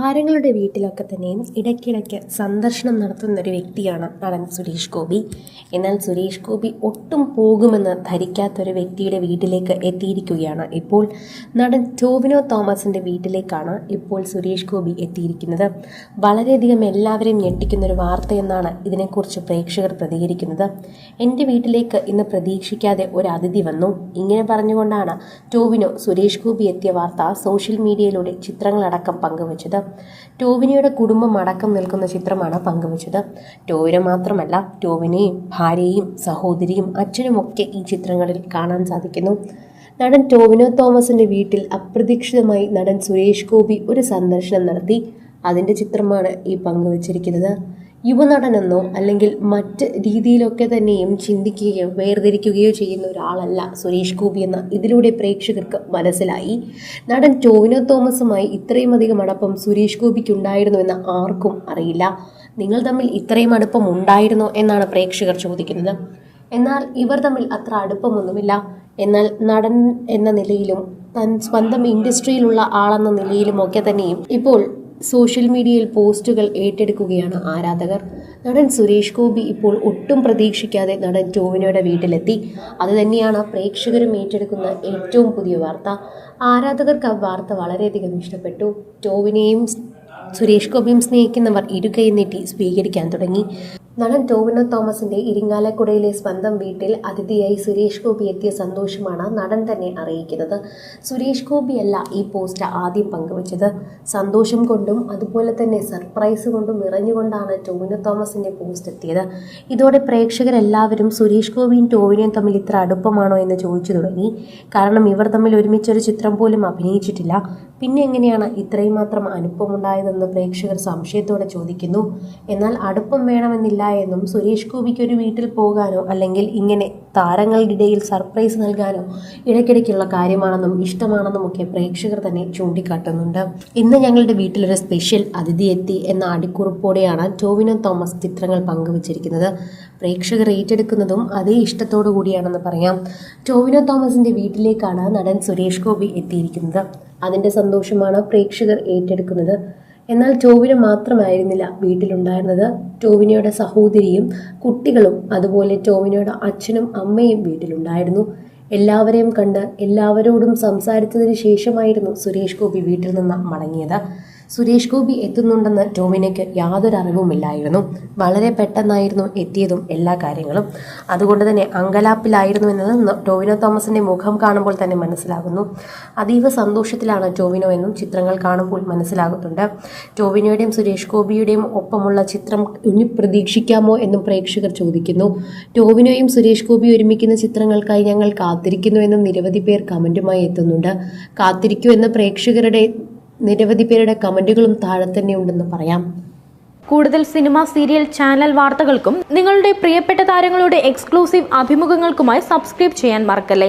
താരങ്ങളുടെ വീട്ടിലൊക്കെ തന്നെയും ഇടയ്ക്കിടയ്ക്ക് സന്ദർശനം നടത്തുന്ന ഒരു വ്യക്തിയാണ് നടൻ സുരേഷ് ഗോപി. എന്നാൽ സുരേഷ് ഗോപി ഒട്ടും പോകുമെന്ന് ധരിക്കാത്തൊരു വ്യക്തിയുടെ വീട്ടിലേക്ക് എത്തിയിരിക്കുകയാണ്. ഇപ്പോൾ നടൻ ടോവിനോ തോമസിന്റെ വീട്ടിലേക്കാണ് ഇപ്പോൾ സുരേഷ് ഗോപി എത്തിയിരിക്കുന്നത്. വളരെയധികം എല്ലാവരെയും ഞെട്ടിക്കുന്ന ഒരു വാർത്തയെന്നാണ് ഇതിനെക്കുറിച്ച് പ്രേക്ഷകർ പ്രതികരിക്കുന്നത്. എന്റെ വീട്ടിലേക്ക് ഇന്ന് പ്രതീക്ഷിക്കാതെ ഒരു അതിഥി വന്നു. ഇങ്ങനെ പറഞ്ഞുകൊണ്ടാണ് ടോവിനോ സുരേഷ് ഗോപി എത്തിയ വാർത്ത സോഷ്യൽ മീഡിയയിലൂടെ ചിത്രങ്ങളടക്കം പങ്കുവച്ചത്. ടോവിനോയുടെ കുടുംബം അടക്കം നിൽക്കുന്ന ചിത്രമാണ് പങ്കുവച്ചത്. ടോവിനെ മാത്രമല്ല ടോവിനെയും ഭാര്യയും സഹോദരിയും അച്ഛനും ഒക്കെ ഈ ചിത്രങ്ങളിൽ കാണാൻ സാധിക്കുന്നു. നടൻ ടോവിനോ തോമസിന്റെ വീട്ടിൽ അപ്രതീക്ഷിതമായി നടൻ സുരേഷ് ഗോപി ഒരു സന്ദർശനം നടത്തി. അതിന്റെ ചിത്രമാണ് ഈ പങ്കുവച്ചിരിക്കുന്നത്. യുവനടനെന്നോ അല്ലെങ്കിൽ മറ്റ് രീതിയിലൊക്കെ തന്നെയും ചിന്തിക്കുകയോ വേർതിരിക്കുകയോ ചെയ്യുന്ന ഒരാളല്ല സുരേഷ് ഗോപി എന്ന ഇതിലൂടെ പ്രേക്ഷകർക്ക് മനസ്സിലായി. നടൻ ടോവിനോ തോമസുമായി ഇത്രയും അധികം അടുപ്പം സുരേഷ് ഗോപിക്ക് ഉണ്ടായിരുന്നു എന്ന് ആർക്കും അറിയില്ല. നിങ്ങൾ തമ്മിൽ ഇത്രയും അടുപ്പം ഉണ്ടായിരുന്നോ എന്നാണ് പ്രേക്ഷകർ ചോദിക്കുന്നത്. എന്നാൽ ഇവർ തമ്മിൽ അത്ര അടുപ്പമൊന്നുമില്ല. എന്നാൽ നടൻ എന്ന നിലയിലും തൻ സ്വന്തം ഇൻഡസ്ട്രിയിലുള്ള ആളെന്ന നിലയിലും ഒക്കെ തന്നെയും ഇപ്പോൾ സോഷ്യൽ മീഡിയയിൽ പോസ്റ്റുകൾ ഏറ്റെടുക്കുകയാണ് ആരാധകർ. നടൻ സുരേഷ് ഗോപി ഇപ്പോൾ ഒട്ടും പ്രതീക്ഷിക്കാതെ നടൻ ടോവിനോയുടെ വീട്ടിലെത്തി. അതുതന്നെയാണ് പ്രേക്ഷകരും ഏറ്റെടുക്കുന്ന ഏറ്റവും പുതിയ വാർത്ത. ആരാധകർക്ക് ആ വാർത്ത വളരെയധികം ഇഷ്ടപ്പെട്ടു. ടോവിനെയും സുരേഷ് ഗോപിയും സ്നേഹിക്കുന്നവർ ഇരുകൈ നീട്ടി സ്വീകരിക്കാൻ തുടങ്ങി. നടൻ ടോവിനോ തോമസിന്റെ ഇരിങ്ങാലക്കുടയിലെ സ്വന്തം വീട്ടിൽ അതിഥിയായി സുരേഷ് ഗോപി എത്തിയ സന്തോഷമാണ് നടൻ തന്നെ അറിയിക്കുന്നത്. സുരേഷ് ഗോപിയല്ല ഈ പോസ്റ്റ് ആദ്യം പങ്കുവച്ചത്. സന്തോഷം കൊണ്ടും അതുപോലെ തന്നെ സർപ്രൈസ് കൊണ്ടും നിറഞ്ഞുകൊണ്ടാണ് ടോവിനോ തോമസിന്റെ പോസ്റ്റ് എത്തിയത്. ഇതോടെ പ്രേക്ഷകരെല്ലാവരും സുരേഷ് ഗോപിയും ടോവിനോയും തമ്മിൽ ഇത്ര അടുപ്പമാണോ എന്ന് ചോദിച്ചു തുടങ്ങി. കാരണം ഇവർ തമ്മിൽ ഒരുമിച്ചൊരു ചിത്രം പോലും അഭിനയിച്ചിട്ടില്ല. പിന്നെ എങ്ങനെയാണ് ഇത്രയും മാത്രം അനുപ്പമുണ്ടായതെന്ന് പ്രേക്ഷകർ സംശയത്തോടെ ചോദിക്കുന്നു. എന്നാൽ അടുപ്പം വേണമെന്നില്ല എന്നും സുരേഷ് ഗോപിക്ക് ഒരു വീട്ടിൽ പോകാനോ അല്ലെങ്കിൽ ഇങ്ങനെ താരങ്ങളുടെ ഇടയിൽ സർപ്രൈസ് നൽകാനോ ഇടയ്ക്കിടയ്ക്കുള്ള കാര്യമാണെന്നും ഇഷ്ടമാണെന്നും ഒക്കെ പ്രേക്ഷകർ തന്നെ ചൂണ്ടിക്കാട്ടുന്നുണ്ട്. ഇന്ന് ഞങ്ങളുടെ വീട്ടിലൊരു സ്പെഷ്യൽ അതിഥി എത്തി എന്ന അടിക്കുറിപ്പോടെയാണ് ടോവിനോ തോമസ് ചിത്രങ്ങൾ പങ്കുവച്ചിരിക്കുന്നത്. പ്രേക്ഷകർ ഏറ്റെടുക്കുന്നതും അതേ ഇഷ്ടത്തോടു കൂടിയാണെന്ന് പറയാം. ടോവിനോ തോമസിന്റെ വീട്ടിലേക്കാണ് നടൻ സുരേഷ് ഗോപി എത്തിയിരിക്കുന്നത്. അതിന്റെ സന്തോഷമാണ് പ്രേക്ഷകർ ഏറ്റെടുക്കുന്നത്. എന്നാൽ ടോവിന് മാത്രമായിരുന്നില്ല വീട്ടിലുണ്ടായിരുന്നത്. ടോവിനയുടെ സഹോദരിയും കുട്ടികളും അതുപോലെ ടോവിനയുടെ അച്ഛനും അമ്മയും വീട്ടിലുണ്ടായിരുന്നു. എല്ലാവരെയും കണ്ട് എല്ലാവരോടും സംസാരിച്ചതിന് ശേഷമായിരുന്നു സുരേഷ് ഗോപി വീട്ടിൽ നിന്ന് മടങ്ങിയത്. സുരേഷ് ഗോപി എത്തുന്നുണ്ടെന്ന് ടോമിനയ്ക്ക് യാതൊരു അറിവുമില്ലായിരുന്നു. വളരെ പെട്ടെന്നായിരുന്നു എത്തിയതും എല്ലാ കാര്യങ്ങളും. അതുകൊണ്ട് തന്നെ അങ്കലാപ്പിലായിരുന്നു എന്നത് ടോവിനോ തോമസിന്റെ മുഖം കാണുമ്പോൾ തന്നെ മനസ്സിലാകുന്നു. അതീവ സന്തോഷത്തിലാണ് ടോവിനോ എന്നും ചിത്രങ്ങൾ കാണുമ്പോൾ മനസ്സിലാകുന്നുണ്ട്. ടോവിനോയുടെയും സുരേഷ് ഗോപിയുടെയും ഒപ്പമുള്ള ചിത്രം ഇനി പ്രതീക്ഷിക്കാമോ എന്നും പ്രേക്ഷകർ ചോദിക്കുന്നു. ടോവിനോയും സുരേഷ് ഗോപി ഒരുമിക്കുന്ന ചിത്രങ്ങൾക്കായി ഞങ്ങൾ കാത്തിരിക്കുന്നു എന്നും നിരവധി പേർ കമന്റുമായി എത്തുന്നുണ്ട്. കാത്തിരിക്കൂ എന്ന പ്രേക്ഷകരുടെ നിരവധി പേരുടെ കമന്റുകളും താഴെ തന്നെ ഉണ്ടെന്ന് പറയാം. കൂടുതൽ സിനിമ സീരിയൽ ചാനൽ വാർത്തകൾക്കും നിങ്ങളുടെ പ്രിയപ്പെട്ട താരങ്ങളുടെ എക്സ്ക്ലൂസീവ് അഭിമുഖങ്ങൾക്കുമായി സബ്സ്ക്രൈബ് ചെയ്യാൻ മറക്കല്ലേ?